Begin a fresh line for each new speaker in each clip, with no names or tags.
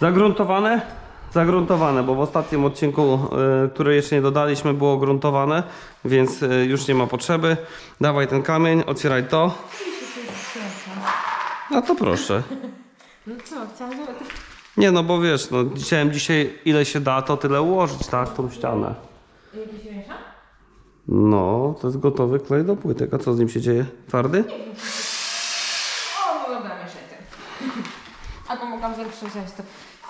Zagruntowane? Zagruntowane, bo w ostatnim odcinku, y, który jeszcze nie dodaliśmy, było gruntowane, więc y, już nie ma potrzeby. Dawaj ten kamień, otwieraj to. No to proszę.
No co, chciałam.
Nie no, bo wiesz, no chciałem dzisiaj ile się da, to tyle ułożyć, tak, tą ścianę.
Jakiś miesza?
No, to jest gotowy klej do płytek. A co z nim się dzieje? Twardy?
O, dobra, mieszaj tym. Albo mogłam większą wziąć to.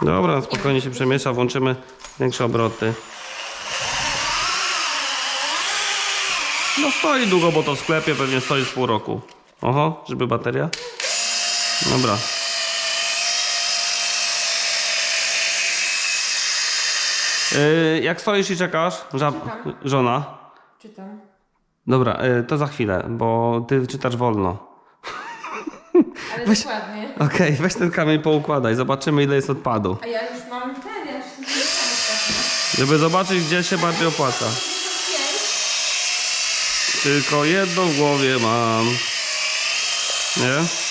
Dobra, spokojnie się przemiesza, włączymy większe obroty. No stoi długo, bo to w sklepie pewnie stoi z pół roku. Oho, żeby bateria. Dobra. Yy, jak stoisz i czekasz, żab,
Czekam.
żona.
Czytam.
Dobra, yy, to za chwilę, bo ty czytasz wolno.
Ale dokładnie.
Okej, weź ten kamień poukładaj, zobaczymy ile jest odpadu.
A ja już mam ten, ja już nie mam ostatnio.
Żeby zobaczyć, gdzie się bardziej opłaca. Tylko jedną w głowie mam. Nie?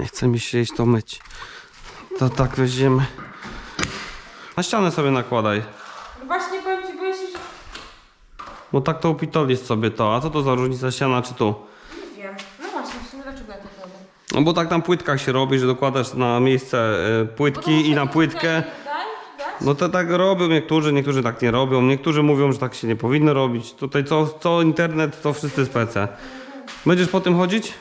Nie
chce mi się iść to myć. To tak weźmiemy. Na ścianę sobie nakładaj.
No właśnie powiem ci, boję się, że...
Bo tak to upitolisz sobie to. A co to za różnica ściana czy tu?
Nie wiem. No właśnie, w sumie dlaczego ja tak robię?
No bo tak na płytkach się robi, że dokładasz na miejsce y, płytki i na płytkę. No to tak robią niektórzy, niektórzy tak nie robią. Niektórzy mówią, że tak się nie powinno robić. Tutaj co, co internet, to wszyscy spece. Będziesz po tym chodzić?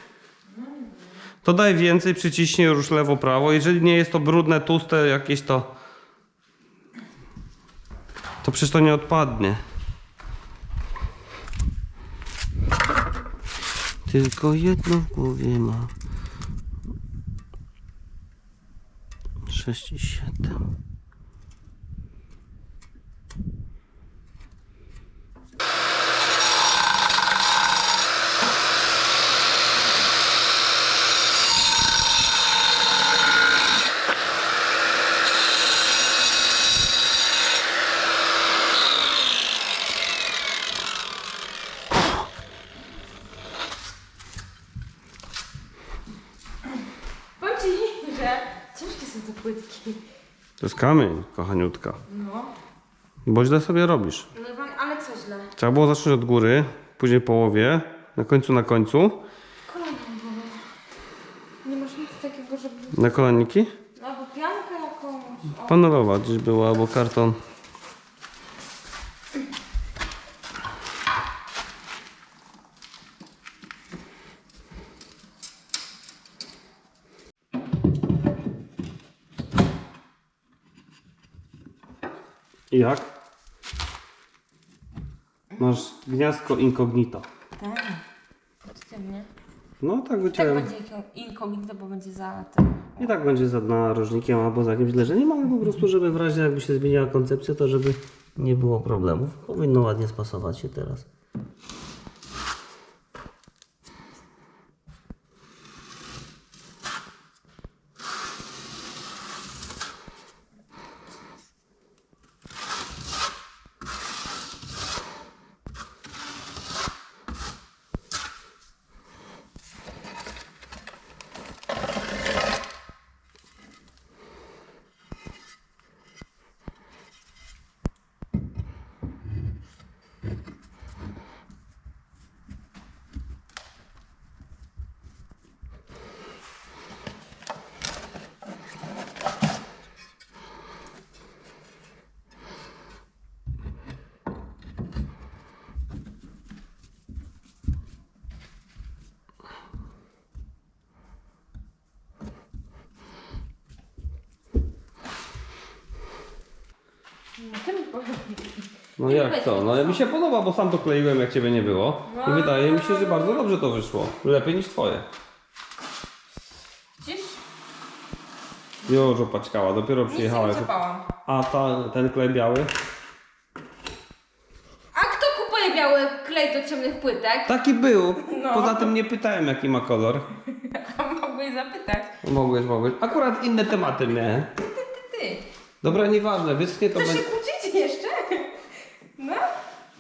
To daj więcej, przyciśnij już lewo, prawo. Jeżeli nie jest to brudne, tłuste jakieś to... To przecież to nie odpadnie. Tylko jedno w głowie ma. 6 i 7.
Powiem ci, że te płytki.
To jest kamień, kochaniutka.
No.
Bo źle sobie robisz.
No pan, ale co źle?
Trzeba było zacząć od góry, później połowie, na końcu na końcu.
Kolano bolą. Nie masz nic takiego, żeby...
Na kolaniki.
Albo piankę jakąś. O.
Panelowa gdzieś była, albo karton. Jak? Masz gniazdko incognito.
Tak. Poczciwnie.
No tak
Tak
wyciąłem.
będzie inkognito, bo będzie za tym.
I tak będzie za narożnikiem albo za jakimś leżeniem, ale po prostu, żeby w razie jakby się zmieniła koncepcja, to żeby nie było problemów. Powinno ładnie spasować się teraz.
No.
No jak co? No mi się podoba, bo sam to kleiłem jak ciebie nie było. I wydaje mi się, że bardzo dobrze to wyszło. Lepiej niż twoje.
Widzisz?
Już opaćkała, dopiero
Nic nie
przyjechała.
uczepałam.
A ta, ten klej biały?
A kto kupuje biały klej do ciemnych płytek?
Taki był.
No.
Poza tym nie pytałem jaki ma kolor.
A mogłeś zapytać.
Mogłeś, mogłeś. Akurat inne tematy miałem.
Ty.
Dobra, nieważne, wyschnie to
Chcesz się
będzie...
kłócić? No.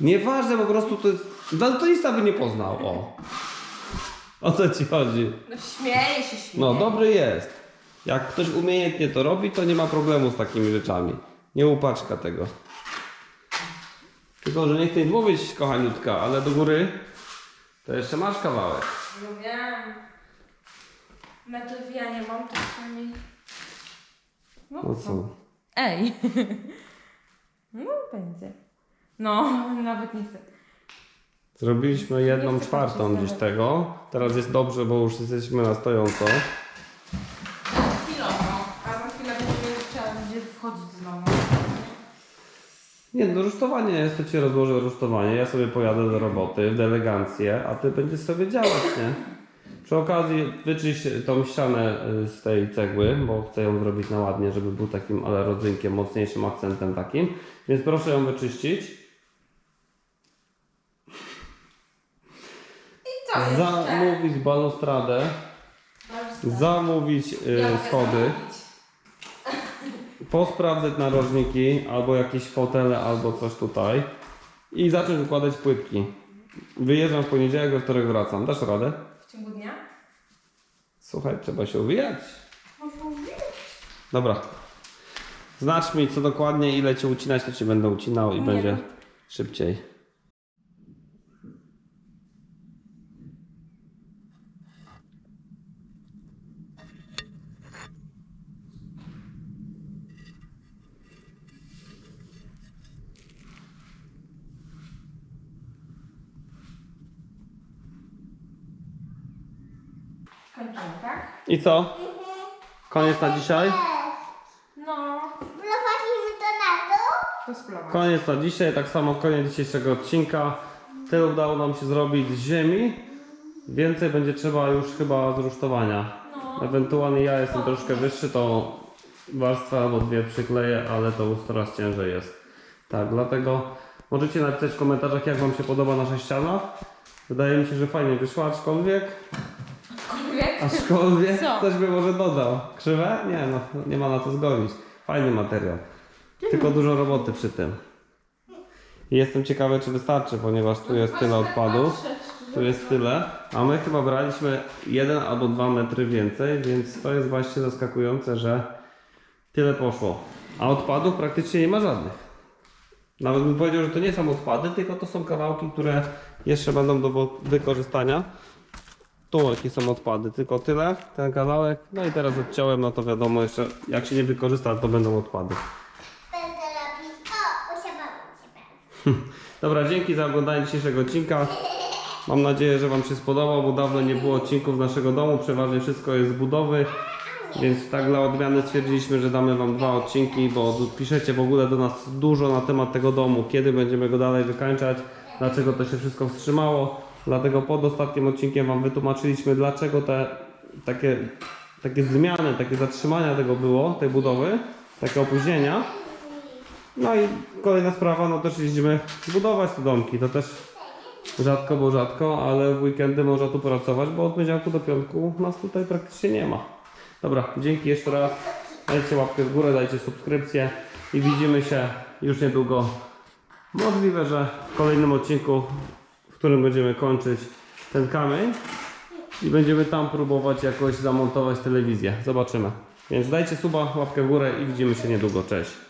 Nieważne, po prostu to jest... Daltonista by nie poznał, o. O co ci chodzi?
No śmieję się, śmieję.
No, dobry jest. Jak ktoś umiejętnie to robi, to nie ma problemu z takimi rzeczami. Nie upaczka tego. Tylko, że nie chcę nic mówić, kochaniutka, ale do góry to jeszcze masz kawałek.
No wiem. Ja nie mam, to przynajmniej...
No co?
Ej. No będzie. No, nawet nie chcę.
Zrobiliśmy jedną czwartą gdzieś tego. Teraz jest dobrze, bo już jesteśmy na stojąco.
Chwilowo. A za chwilę będzie trzeba będzie wchodzić znowu.
Nie, no rusztowanie jest, to ci rozłożę rusztowanie. Ja sobie pojadę do roboty w elegancję, a ty będziesz sobie działać, nie? Przy okazji wyczyść tą ścianę y, z tej cegły, bo chcę ją zrobić na ładnie, żeby był takim ale rodzynkiem, mocniejszym akcentem takim. Więc proszę ją wyczyścić.
Co jeszcze?
Zamówić balustradę, zamówić y,
Ja mogę
schody. posprawdzać narożniki, albo jakieś fotele, albo coś tutaj i zacząć układać płytki. Wyjeżdżam w poniedziałek, we wtorek wracam. Dasz radę?
W ciągu dnia?
Słuchaj, trzeba się uwijać. Dobra. Znacz mi, co dokładnie, ile cię ucinać, to ci będę ucinał i
Nie.
będzie szybciej.
Tak?
I co? Koniec na dzisiaj?
No.
Wprowadzimy to na dół?
To.
Koniec na dzisiaj, tak samo koniec dzisiejszego odcinka. Tyle udało nam się zrobić z ziemi. Więcej będzie trzeba już chyba z rusztowania.
No.
Ewentualnie ja jestem troszkę wyższy, to warstwę albo dwie przykleję, ale to już coraz ciężej jest. Tak, dlatego możecie napisać w komentarzach, jak Wam się podoba nasza ściana. Wydaje mi się, że fajnie wyszła, aczkolwiek,
Wiek?
aczkolwiek
Co?
ktoś by może dodał. Krzywe? Nie, no nie ma na co zgodzić. Fajny materiał. Tylko dużo roboty przy tym. I jestem ciekawy, czy wystarczy, ponieważ tu jest tyle odpadów. Tu jest tyle, a my chyba braliśmy jeden albo dwa metry więcej, więc to jest właśnie zaskakujące, że tyle poszło. A odpadów praktycznie nie ma żadnych. Nawet bym powiedział, że to nie są odpady, tylko to są kawałki, które jeszcze będą do wykorzystania. Tu jakie są odpady, tylko tyle, ten kawałek. No i teraz odciąłem, no to wiadomo jeszcze, jak się nie wykorzysta, to będą odpady.
Będę robić. O, usiadłam się.
Dobra, dzięki za oglądanie dzisiejszego odcinka. Mam nadzieję, że Wam się spodobał, bo dawno nie było odcinków z naszego domu. Przeważnie wszystko jest z budowy. Więc tak dla odmiany stwierdziliśmy, że damy Wam dwa odcinki, bo piszecie w ogóle do nas dużo na temat tego domu, kiedy będziemy go dalej wykańczać, dlaczego to się wszystko wstrzymało. Dlatego pod ostatnim odcinkiem Wam wytłumaczyliśmy, dlaczego te takie, takie zmiany, takie zatrzymania tego było, tej budowy, takie opóźnienia. No i kolejna sprawa, no też jeździmy budować te domki, to też rzadko, bo rzadko, ale w weekendy można tu pracować, bo od poniedziałku do piątku nas tutaj praktycznie nie ma. Dobra, dzięki jeszcze raz, dajcie łapkę w górę, dajcie subskrypcję i widzimy się już niedługo. Możliwe, że w kolejnym odcinku, którym będziemy kończyć ten kamień i będziemy tam próbować jakoś zamontować telewizję. Zobaczymy. Więc dajcie suba, łapkę w górę i widzimy się niedługo. Cześć.